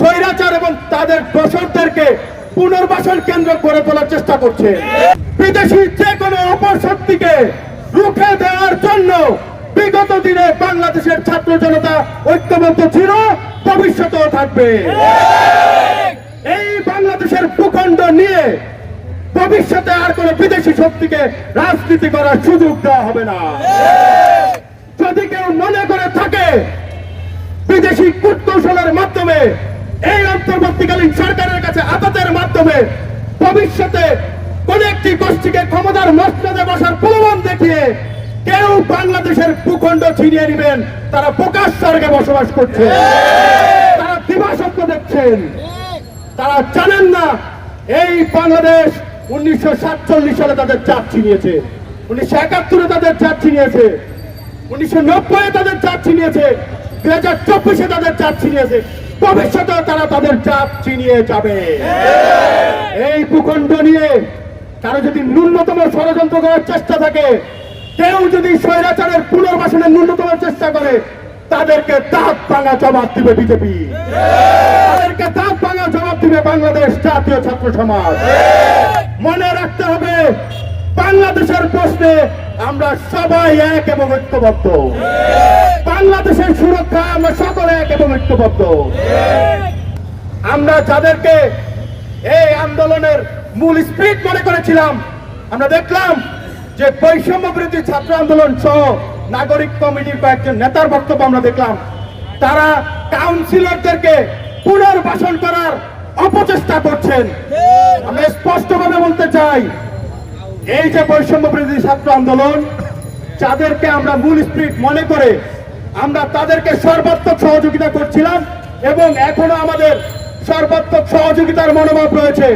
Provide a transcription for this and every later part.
স্বৈরাচার এবং তাদের দোষরদেরকে পুনর্বাসন কেন্দ্র করে তোলার চেষ্টা করছে। বিদেশি যে কোনো অপশক্তিকে রুখে দেওয়ার জন্য বিগত দিনে বাংলাদেশের ছাত্র জনতা ঐক্যবদ্ধ ছিল, ভবিষ্যতেও থাকবে। এই বাংলাদেশের ভূখণ্ড নিয়ে ভবিষ্যতে আর কোন বিদেশি শক্তিকে রাজনীতি করার সুযোগ দেওয়া হবে না। যদি কেউ মনে করে থাকে, বিদেশি কূটকৌশলের মাধ্যমে এই অন্তর্বর্তীকালীন সরকারের কাছে আপাতের মাধ্যমে ভবিষ্যতে কোন একটি গোষ্ঠীকে ক্ষমতার মস্তদে বসার প্রলোভন দেখিয়ে কেউ বাংলাদেশের ভূখণ্ড ছিনিয়ে নেবেন। তারা প্রকাশ স্বর্গে বসবাস করছে। তারা দিবাস্বপ্ন দেখছেন। তারা জানেন না, এই বাংলাদেশ উনিশশো সাতচল্লিশ সালে তাদের চাপ ছিনিয়েছে। উনিশশো একাত্তরে তাদের চাপ ছিনিয়েছে। উনিশশো নব্বই তাদের চাপ ছিনিয়েছে। দুই হাজার চব্বিশে তাদের চাপ ছিনিয়েছে। ভবিষ্যতেও তারা তাদের চাপ চিনিয়ে যাবে। এই ভূখণ্ড নিয়ে কারও যদি ন্যূনতম ষড়যন্ত্র করার চেষ্টা থাকে, কেউ যদি স্বৈরাচারের পুনর্বাসনের ন্যূনতম চেষ্টা করে, তাদেরকে দাঁত ভাঙা জবাব দিবে বিজেপি। তাদেরকে দাঁত ভাঙা জবাব দিবে বাংলাদেশ জাতীয় ছাত্র সমাজ। মনে রাখতে হবে, বাংলাদেশের প্রশ্নে আমরা সবাই এক এবং ঐক্যবদ্ধ। বাংলাদেশের সুরক্ষা আমরা সকলে এবং ঐক্যবদ্ধ। আমরা যাদেরকে এই আন্দোলনের মূল স্পিড মনে করেছিলাম, আমরা দেখলাম যে বৈষম্য বিরোধী ছাত্র আন্দোলন সহ নাগরিক কমিটির কয়েকজন নেতার বক্তব্য আমরা দেখলাম। তারা কাউন্সিলরদেরকে পুনর্বাসন করার অপচেষ্টা করছেন। আমরা স্পষ্টভাবে বলতে চাই, এই যে বৈষম্য বিরোধী ছাত্র আন্দোলন, যাদেরকে আমরা মূল স্পিরিট মনে করে আমরা তাদেরকে সর্বাত্মক সহযোগিতা করছিলাম এবং এখনও আমাদের সর্বাত্মক সহযোগিতার মনোভাব রয়েছে।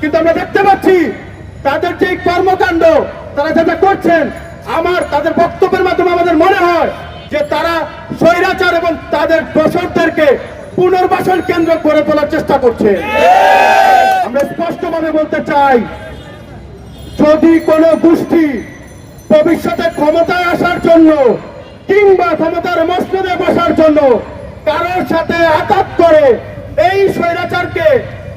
কিন্তু আমরা দেখতে পাচ্ছি তাদের যে কর্মকাণ্ড, তারা যেটা করছেন, আমার তাদের বক্তব্যের মাধ্যমে আমাদের মনে হয় যে তারা স্বৈরাচার এবং তাদের দোষরদেরকে পুনর্বাসন কেন্দ্র গড়ে তোলার চেষ্টা করছে। আমরা স্পষ্টভাবে বলতে চাই, যদি কোনো গোষ্ঠী ভবিষ্যতে ক্ষমতায় আসার জন্য কিংবা ক্ষমতার মসনদে বসার জন্য কারোর সাথে আঘাত করে, এই স্বৈরাচারকে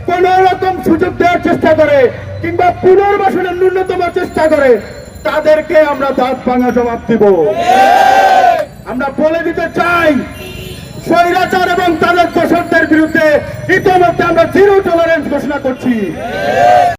কোন রকম সুযোগ দেওয়ার চেষ্টা করে কিংবা পুনর্বাসনের ন্যূনতম চেষ্টা করে, তাদেরকে আমরা দাঁত ভাঙা জবাব দিব। আমরা বলে দিতে চাই, স্বৈরাচার এবং তাদের দোষকদের বিরুদ্ধে ইতিমধ্যে আমরা জিরো টলারেন্স ঘোষণা করছি।